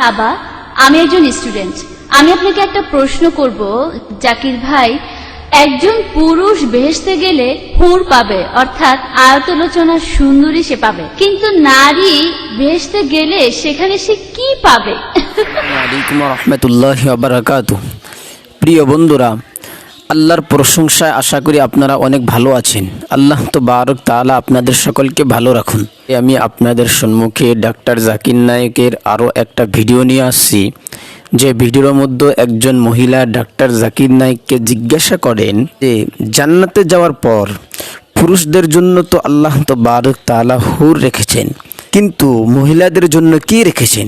সাবা আমি একজন স্টুডেন্ট আমি আপনাকে একটা প্রশ্ন করব, জাকির ভাই, একজন পুরুষ বেহেসতে গেলে হুর পাবে, অর্থাৎ আয়তলোচনা সুন্দরী সে পাবে। কিন্তু নারী বেহেসতে গেলে সেখানে সে কি পাবে? প্রিয় বন্ধুরা আল্লাহর প্রশংসায় আশা করি আপনারা অনেক ভালো আছেন। আল্লাহ তো বারক তাআলা আপনাদের সকলকে ভালো রাখুন। আমি আপনাদের সম্মুখে ডাক্তার জাকির নায়কের আরও একটা ভিডিও নিয়ে আসছি। যে ভিডিওর মধ্যে একজন মহিলা ডাক্তার জাকির নায়ককে জিজ্ঞাসা করেন যে, জান্নাতে যাওয়ার পর পুরুষদের জন্য তো আল্লাহ তো বারক তাআলা হুর রেখেছেন, কিন্তু মহিলাদের জন্য কি রেখেছেন?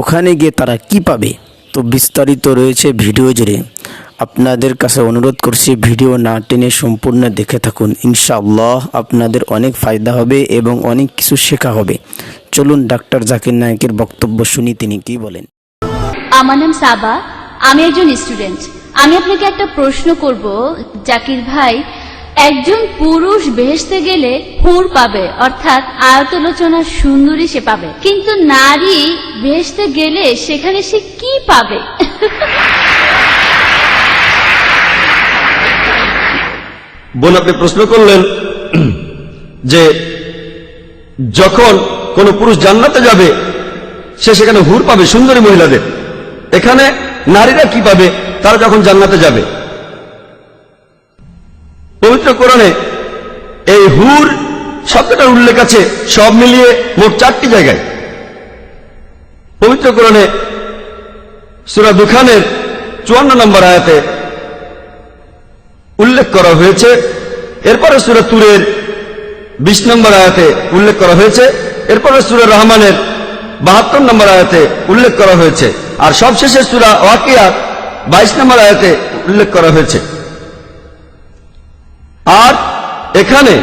ওখানে গিয়ে তারা কি পাবে? তো বিস্তারিত রয়েছে ভিডিও জুড়ে। আপনাদের কাছে অনুরোধ করছি, ভিডিও না টেনে সম্পূর্ণ দেখে থাকুন। ইনশাআল্লাহ আপনাদের অনেক ফায়দা হবে এবং অনেক কিছু শেখা হবে। চলুন ডাক্তার জাকির নায়কের বক্তব্য শুনি তিনি কি বলেন। আমার নাম সাবা, আমি একজন স্টুডেন্ট আমি আপনাকে একটা প্রশ্ন করব, জাকির ভাই, একজন পুরুষ বেহেসতে গেলে হুর পাবে, অর্থাৎ আয়তলোচনা সুন্দরী সে পাবে। কিন্তু নারী বেহেসতে গেলে সেখানে সে কি পাবে? বোন, আপনি প্রশ্ন করলেন যে যখন কোন পুরুষ জান্নাতে যাবে, সে সেখানে হুর পাবে, সুন্দরী মহিলাদের। এখানে নারীরা কি পাবে? তারা যখন জান্নাতে যাবে। পবিত্র কোরআনে এই হুর শব্দটার উল্লেখ আছে, সব মিলিয়ে মোট চারটি জায়গায়। পবিত্র কোরআনে সুরা দুখানের চুয়ান্ন নম্বর আয়াতে উল্লেখ করা হয়েছে। এরপরে সুরা তুরের বিশ নম্বর আয়াতে উল্লেখ করা হয়েছে। এরপরে সুরা রহমানের বাহাত্তর নম্বর আয়াতে উল্লেখ করা হয়েছে। আর সবশেষে সুরা ওয়াকিয়াত বাইশ নম্বর আয়াতে উল্লেখ করা হয়েছে। আর এখানে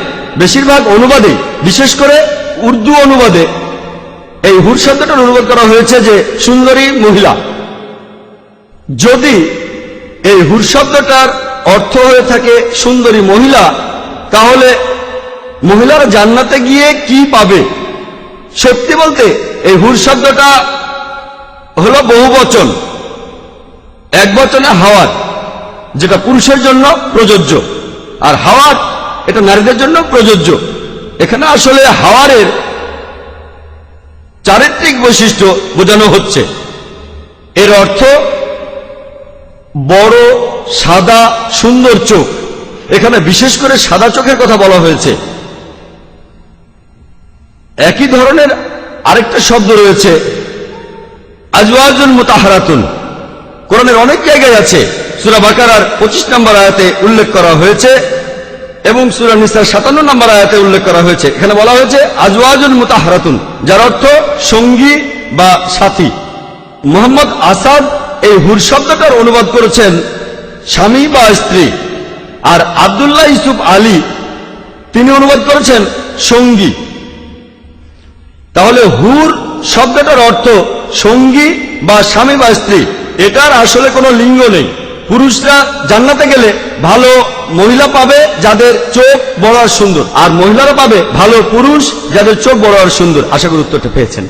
বেশিরভাগ অনুবাদে বিশেষ করে উর্দু অনুবাদে এই হুর শব্দটার অনুবাদ করা হয়েছে যে সুন্দরী মহিলা। যদি এই হুর শব্দটার অর্থ হয়ে থাকে সুন্দরী মহিলা, তাহলে মহিলারা জান্নাতে গিয়ে কি পাবে? সত্যি বলতে এই হুর শব্দটা হলো বহু বচন। এক বচনে হাওয়াত, যেটা পুরুষের জন্য প্রযোজ্য, আর হাওয়াত এটা নারীদের জন্য প্রযোজ্য। এখানে আসলে হাওয়ারের চারিত্রিক বৈশিষ্ট্য বোঝানো হচ্ছে। এর অর্থ বড় সাদা সুন্দর চোখ। এখানে বিশেষ করে সাদা চোখের কথা বলা হয়েছে। একই ধরনের আরেকটা শব্দ রয়েছে আজওয়াজুল মুতাহারাতুন। কোরআনের অনেক জায়গায় আছে, সুরা বাকারার পঁচিশ নম্বর আয়াতে উল্লেখ করা হয়েছে এবং সুরা নিসার সাতান্ন নম্বর আয়াতে উল্লেখ করা হয়েছে। এখানে বলা হয়েছে আজওয়াজুল মুতাহারাতুন, যার অর্থ সঙ্গী বা সাথী। মোহাম্মদ আসাদ এই হুর শব্দটার অনুবাদ করেছেন স্বামী বা স্ত্রী। আর আবদুল্লাহ ইসুফ আলী, তিনি অনুবাদ করেছেন সঙ্গী। তাহলে হুর শব্দটার অর্থ সঙ্গী বা স্বামী বা স্ত্রী। এটার আসলে কোনো লিঙ্গ নেই। পুরুষরা জান্নাতে গেলে ভালো মহিলা পাবে যাদের চোখ বড় আর সুন্দর। আর মহিলারা পাবে ভালো পুরুষ যাদের চোখ বড় আর সুন্দর। আশা করি উত্তরটা পেয়েছেন।